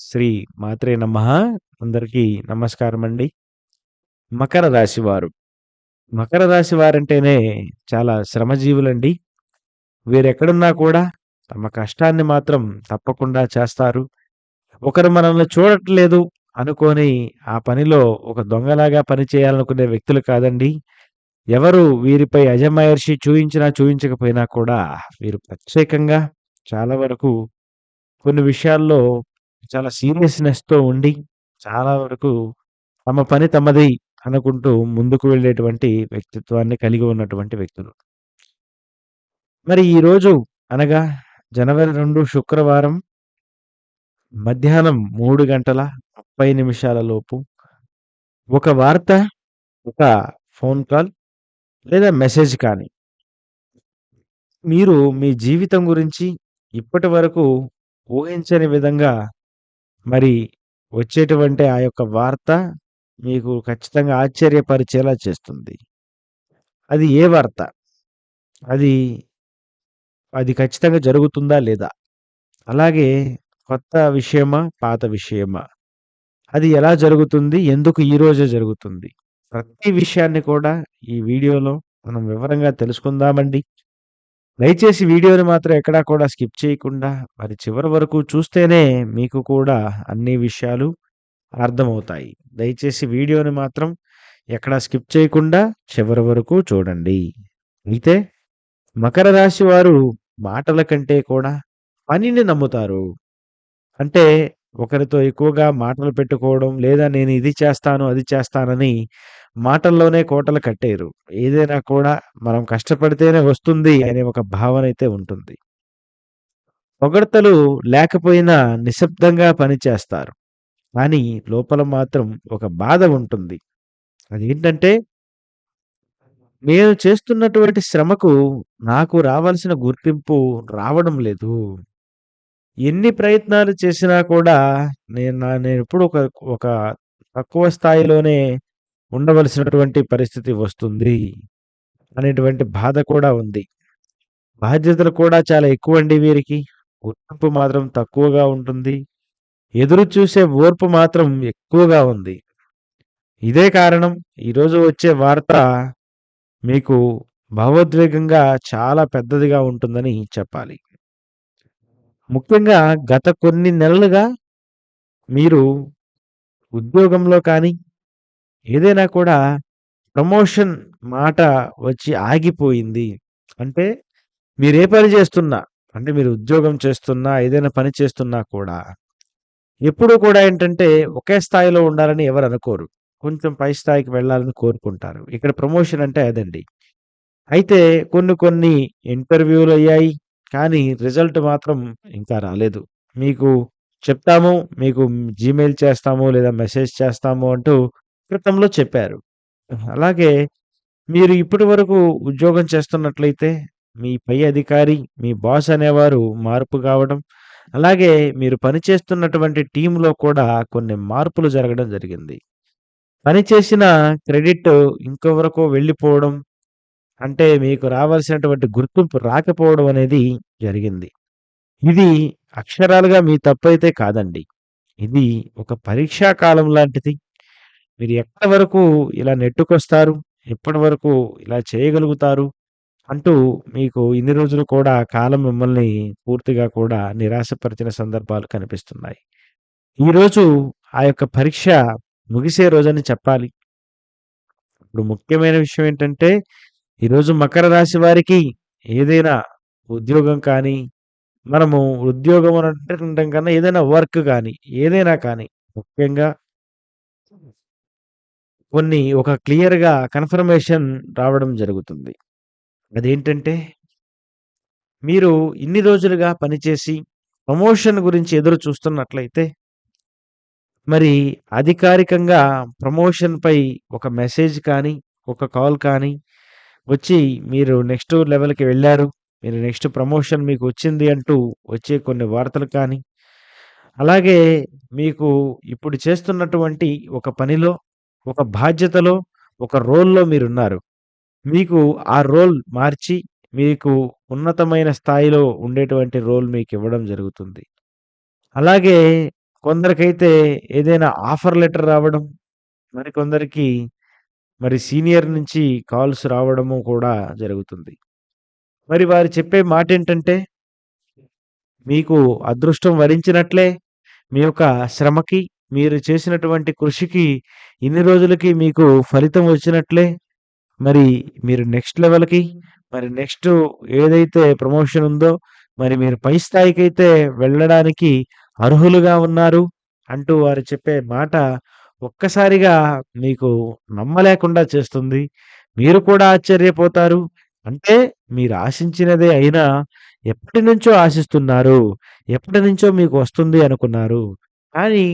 శ్రీ మాత్రే నమః. అందరికీ నమస్కారం అండి మకర రాశి వారు. మకర రాశి వారంటేనే చాలా శ్రమజీవులండి. వీరెక్కడున్నా కూడా తమ కష్టాన్ని మాత్రం తప్పకుండా చేస్తారు. ఒకరు మనల్ని చూడట్లేదు అనుకోని ఆ పనిలో ఒక దొంగలాగా పని చేయాలనుకునే వ్యక్తులు కాదండి. ఎవరు వీరిపై అజమాయర్షి చూయించినా, చూయించకపోయినా కూడా వీరు ప్రత్యేకంగా చాలా వరకు కొన్ని విషయాల్లో చాలా సీరియస్‌నెస్‌తో ఉండి, చాలా వరకు తమ పని తమది అనుకుంటూ ముందుకు వెళ్ళేటువంటి వ్యక్తిత్వాన్ని కలిగి ఉన్నటువంటి వ్యక్తులు. మరి ఈరోజు అనగా జనవరి 2 శుక్రవారం మధ్యాహ్నం మూడు గంటల 30 నిమిషాల లోపు ఒక వార్త, ఒక ఫోన్ కాల్ లేదా మెసేజ్ కానీ మీరు మీ జీవితం గురించి ఇప్పటి వరకు ఊహించని విధంగా మరి వచ్చేటువంటి ఆ యొక్క వార్త మీకు ఖచ్చితంగా ఆశ్చర్యపరిచేలా చేస్తుంది. అది ఏ వార్త? అది అది ఖచ్చితంగా జరుగుతుందా? లేదా? అలాగే కొత్త విషయమా? పాత విషయమా? అది ఎలా జరుగుతుంది? ఎందుకు ఈరోజే జరుగుతుంది? ప్రతి విషయాన్ని కూడా ఈ వీడియోలో మనం వివరంగా తెలుసుకుందామండి. దయచేసి వీడియోని మాత్రం ఎక్కడా కూడా స్కిప్ చేయకుండా మరి చివరి వరకు చూస్తేనే మీకు కూడా అన్ని విషయాలు అర్థమవుతాయి. దయచేసి వీడియోని మాత్రం ఎక్కడా స్కిప్ చేయకుండా చివరి వరకు చూడండి. అయితే మకర రాశి వారు మాటల కంటే కూడా పనిని నమ్ముతారు. అంటే ఒకరితో ఎక్కువగా మాటలు పెట్టుకోవడం లేదా నేను ఇది చేస్తాను, అది చేస్తానని మాటల్లోనే కోటలు కట్టేరు ఏదైనా కూడా మనం కష్టపడితేనే వస్తుంది అనే ఒక భావన అయితే ఉంటుంది. పొగడతలు లేకపోయినా నిశ్శబ్దంగా పనిచేస్తారు. కానీ లోపల మాత్రం ఒక బాధ ఉంటుంది. అదేంటంటే నేను చేస్తున్నటువంటి శ్రమకు నాకు రావాల్సిన గుర్తింపు రావడం లేదు. ఎన్ని ప్రయత్నాలు చేసినా కూడా నేను నా నేనెప్పుడు ఒక ఒక తక్కువ స్థాయిలోనే ఉండవలసినటువంటి పరిస్థితి వస్తుంది. అనేటువంటి బాధ కూడా ఉంది. బాధ్యతలు కూడా చాలా ఎక్కువ అండి వీరికి. గుర్తింపు మాత్రం తక్కువగా ఉంటుంది. ఎదురు చూసే ఓర్పు మాత్రం ఎక్కువగా ఉంది. ఇదే కారణం ఈరోజు వచ్చే వార్త మీకు భావోద్వేగంగా చాలా పెద్దదిగా ఉంటుందని చెప్పాలి. ముఖ్యంగా గత కొన్ని నెలలుగా మీరు ఉద్యోగంలో కానీ, ఏదైనా కూడా ప్రమోషన్ మాట వచ్చి ఆగిపోయింది. అంటే మీరే పని చేస్తున్నా, అంటే మీరు ఉద్యోగం చేస్తున్నా, ఏదైనా పని చేస్తున్నా కూడా ఎప్పుడూ కూడా ఏంటంటే ఒకే స్థాయిలో ఉండాలని ఎవరు అనుకోరు. కొంచెం పై స్థాయికి వెళ్ళాలని కోరుకుంటారు. ఇక్కడ ప్రమోషన్ అంటే అదండి. అయితే కొన్ని కొన్ని ఇంటర్వ్యూలు అయ్యాయి కానీ రిజల్ట్ మాత్రం ఇంకా రాలేదు. మీకు చెప్తాము, మీకు జీమెయిల్ చేస్తాము లేదా మెసేజ్ చేస్తాము అంటూ క్రితంలో చెప్పారు. అలాగే మీరు ఇప్పటి వరకు ఉద్యోగం చేస్తున్నట్లయితే మీ పై అధికారి, మీ బాస్ అనేవారు మార్పు కావడం, అలాగే మీరు పనిచేస్తున్నటువంటి టీంలో కూడా కొన్ని మార్పులు జరగడం జరిగింది. పని చేసిన క్రెడిట్ ఇంకొవరకు వెళ్ళిపోవడం, అంటే మీకు రావాల్సినటువంటి గుర్తింపు రాకపోవడం అనేది జరిగింది. ఇది అక్షరాలుగా మీ తప్పైతే కాదండి. ఇది ఒక పరీక్షా కాలం లాంటిది. మీరు ఎక్కడి వరకు ఇలా నెట్టుకొస్తారు? ఎప్పటి వరకు ఇలా చేయగలుగుతారు? అంటూ మీకు ఇన్ని రోజులు కూడా కాలం మిమ్మల్ని పూర్తిగా కూడా నిరాశపరిచిన సందర్భాలు కనిపిస్తున్నాయి. ఈరోజు ఆ యొక్క పరీక్ష ముగిసే రోజని చెప్పాలి. ఇప్పుడు ముఖ్యమైన విషయం ఏంటంటే ఈరోజు మకర రాశి వారికి ఏదైనా ఉద్యోగం కానీ, మనము ఉద్యోగం అంటే కన్నా ఏదైనా వర్క్ కానీ ఏదైనా కానీ ముఖ్యంగా కొన్ని ఒక క్లియర్‌గా కన్ఫర్మేషన్ రావడం జరుగుతుంది. అదేంటంటే మీరు ఇన్ని రోజులుగా పనిచేసి ప్రమోషన్ గురించి ఎదురు చూస్తున్నట్లయితే మరి అధికారికంగా ప్రమోషన్‌పై ఒక మెసేజ్ కానీ, ఒక కాల్ కానీ వచ్చి మీరు నెక్స్ట్ లెవెల్‌కి వెళ్ళారు మీరు నెక్స్ట్ ప్రమోషన్ మీకు వచ్చింది అంటూ వచ్చే కొన్ని వార్తలు కానీ, అలాగే మీకు ఇప్పుడు చేస్తున్నటువంటి ఒక పనిలో, ఒక బాధ్యతలో, ఒక రోల్‌లో మీరున్నారు. మీకు ఆ రోల్ మార్చి మీకు ఉన్నతమైన స్థాయిలో ఉండేటువంటి రోల్ మీకు ఇవ్వడం జరుగుతుంది. అలాగే కొందరికైతే ఏదైనా ఆఫర్ లెటర్ రావడం, మరికొందరికి మరి సీనియర్ నుంచి కాల్స్ రావడము కూడా జరుగుతుంది. మరి వారు చెప్పే మాట ఏంటంటే మీకు అదృష్టం వరించినట్లే, మీ యొక్క శ్రమకి, మీరు చేసినటువంటి కృషికి ఇన్ని రోజులకి మీకు ఫలితం వచ్చినట్లే, మరి మీరు నెక్స్ట్ లెవెల్‌కి మరి నెక్స్ట్ ఏదైతే ప్రమోషన్ ఉందో, మరి మీరు పై స్థాయికి అయితే వెళ్ళడానికి అర్హులుగా ఉన్నారు అంటూ వారు చెప్పే మాట ఒక్కసారిగా మీకు నమ్మలేకుండా చేస్తుంది. మీరు కూడా ఆశ్చర్యపోతారు. అంటే మీరు ఆశించినదే అయినా ఎప్పటి నుంచో ఆశిస్తున్నారు. ఎప్పటి నుంచో మీకు వస్తుంది అనుకున్నారు. కానీ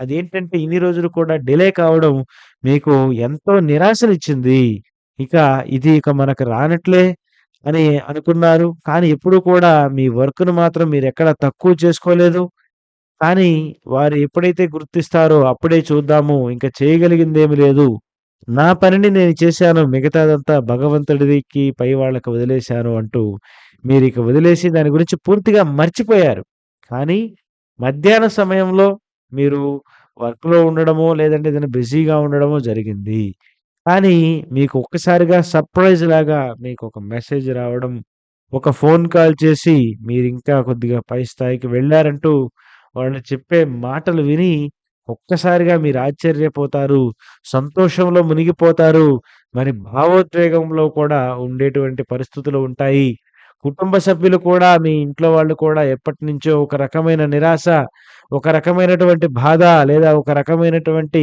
అదేంటంటే ఇన్ని రోజులు కూడా డిలే కావడం మీకు ఎంతో నిరాశనిచ్చింది. ఇక ఇది ఇక మనకు రానట్లే అని అనుకున్నారు. కానీ ఎప్పుడు కూడా మీ వర్క్‌ను మాత్రం మీరు ఎక్కడ తక్కువ చేసుకోలేదు. కానీ వారు ఎప్పుడైతే గుర్తిస్తారో అప్పుడే చూద్దాము. ఇంక చేయగలిగిందేమి లేదు. నా పనిని నేను చేశాను. మిగతాదంతా భగవంతుడికి పై వాళ్ళకి వదిలేశాను అంటూ మీరిక వదిలేసి దాని గురించి పూర్తిగా మర్చిపోయారు. కానీ మధ్యాహ్న సమయంలో మీరు వర్క్‌లో ఉండడమో, లేదంటే ఏదైనా బిజీగా ఉండడమో జరిగింది. కానీ మీకు ఒక్కసారిగా సర్ప్రైజ్ లాగా మీకు ఒక మెసేజ్ రావడం, ఒక ఫోన్ కాల్ చేసి మీరు ఇంకా కొద్దిగా పై స్థాయికి వెళ్ళారంటూ వాళ్ళు చెప్పే మాటలు విని ఒక్కసారిగా మీరు ఆశ్చర్యపోతారు. సంతోషంలో మునిగిపోతారు. మరి భావోద్వేగంలో కూడా ఉండేటువంటి పరిస్థితులు ఉంటాయి. కుటుంబ సభ్యులు కూడా మీ ఇంట్లో వాళ్ళు కూడా ఎప్పటి నుంచో ఒక రకమైన నిరాశ, ఒక రకమైనటువంటి బాధ లేదా ఒక రకమైనటువంటి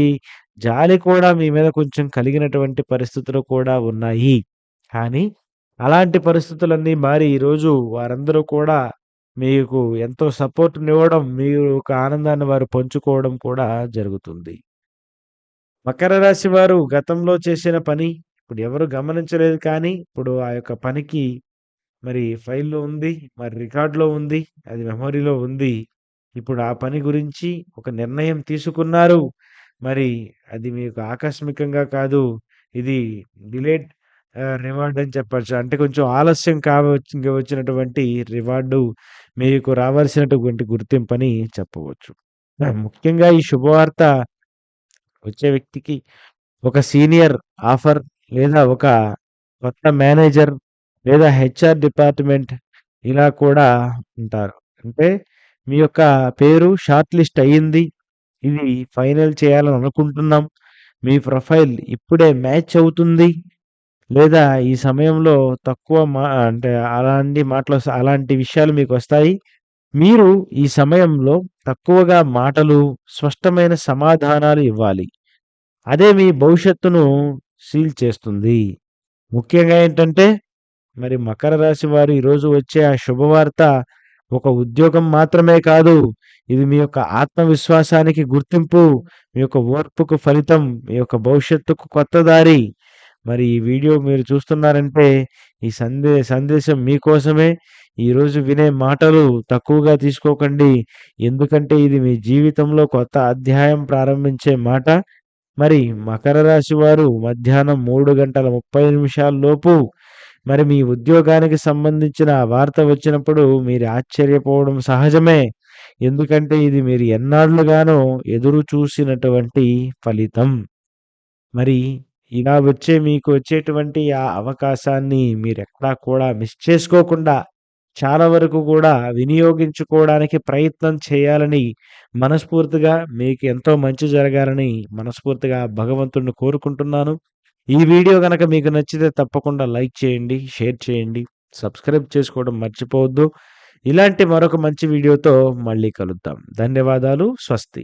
జాలి కూడా మీ మీద కొంచెం కలిగినటువంటి పరిస్థితులు కూడా ఉన్నాయి. కానీ అలాంటి పరిస్థితులన్నీ మారి ఈరోజు వారందరూ కూడా మీకు ఎంతో సపోర్ట్‌నివ్వడం, మీ యొక్క ఆనందాన్ని వారు పంచుకోవడం కూడా జరుగుతుంది. మకర రాశి వారు గతంలో చేసిన పని ఇప్పుడు ఎవరు గమనించలేదు కానీ, ఇప్పుడు ఆ యొక్క పనికి మరి ఫైల్‌లో ఉంది. మరి రికార్డులో ఉంది. అది మెమొరీలో ఉంది. ఇప్పుడు ఆ పని గురించి ఒక నిర్ణయం తీసుకున్నారు. మరి అది మీకు ఆకస్మికంగా కాదు. ఇది డిలేట్ రివార్డ్ అని చెప్పచ్చు అంటే కొంచెం ఆలస్యం కావచ్చు వచ్చినటువంటి రివార్డు మీకు రావాల్సినటువంటి గుర్తింపని చెప్పవచ్చు. ముఖ్యంగా ఈ శుభవార్త వచ్చే వ్యక్తికి ఒక సీనియర్ ఆఫర్ లేదా ఒక కొత్త మేనేజర్ లేదా హెచ్ఆర్ డిపార్ట్‌మెంట్ ఇలా కూడా ఉంటారు. అంటే మీ యొక్క పేరు షార్ట్ లిస్ట్ అయ్యింది. ఇది ఫైనల్ చేయాలని అనుకుంటున్నాం. మీ ప్రొఫైల్ ఇప్పుడే మ్యాచ్ అవుతుంది. లేదా ఈ సమయంలో తక్కువ మా అంటే అలాంటి మాటలు అలాంటి విషయాలు మీకు వస్తాయి మీరు ఈ సమయంలో తక్కువగా మాటలు, స్పష్టమైన సమాధానాలు ఇవ్వాలి. అదే మీ భవిష్యత్తును సీల్ చేస్తుంది. ముఖ్యంగా ఏంటంటే మరి మకర రాశి వారు ఈరోజు వచ్చే ఆ శుభవార్త ఒక ఉద్యోగం మాత్రమే కాదు. ఇది మీ యొక్క ఆత్మవిశ్వాసానికి గుర్తింపు, మీ యొక్క ఓర్పుకు ఫలితం, మీ యొక్క భవిష్యత్తుకు కొత్త దారి. మరి ఈ వీడియో మీరు చూస్తున్నారంటే ఈ సందే సందేశం మీకోసమే. ఈరోజు వినే మాటలు తక్కువగా తీసుకోకండి. ఎందుకంటే ఇది మీ జీవితంలో కొత్త అధ్యాయం ప్రారంభించే మాట. మరి మకర రాశి వారు మధ్యాహ్నం మూడు గంటల 30 నిమిషాల్లోపు మరి మీ ఉద్యోగానికి సంబంధించిన వార్త వచ్చినప్పుడు మీరు ఆశ్చర్యపోవడం సహజమే. ఎందుకంటే ఇది మీరు ఎన్నాళ్ళుగానో ఎదురు చూసినటువంటి ఫలితం. మరి ఇలా వచ్చే మీకు వచ్చేటువంటి ఆ అవకాశాన్ని మీరెక్కడా కూడా మిస్ చేసుకోకుండా చాలా వరకు కూడా వినియోగించుకోవడానికి ప్రయత్నం చేయాలని మనస్ఫూర్తిగా మీకు ఎంతో మంచి జరగాలని మనస్ఫూర్తిగా భగవంతుడిని కోరుకుంటున్నాను. ఈ వీడియో కనుక మీకు నచ్చితే తప్పకుండా లైక్ చేయండి, షేర్ చేయండి, సబ్స్క్రైబ్ చేసుకోవడం మర్చిపోవద్దు. ఇలాంటి మరొక మంచి వీడియోతో మళ్ళీ కలుద్దాం. ధన్యవాదాలు. స్వస్తి.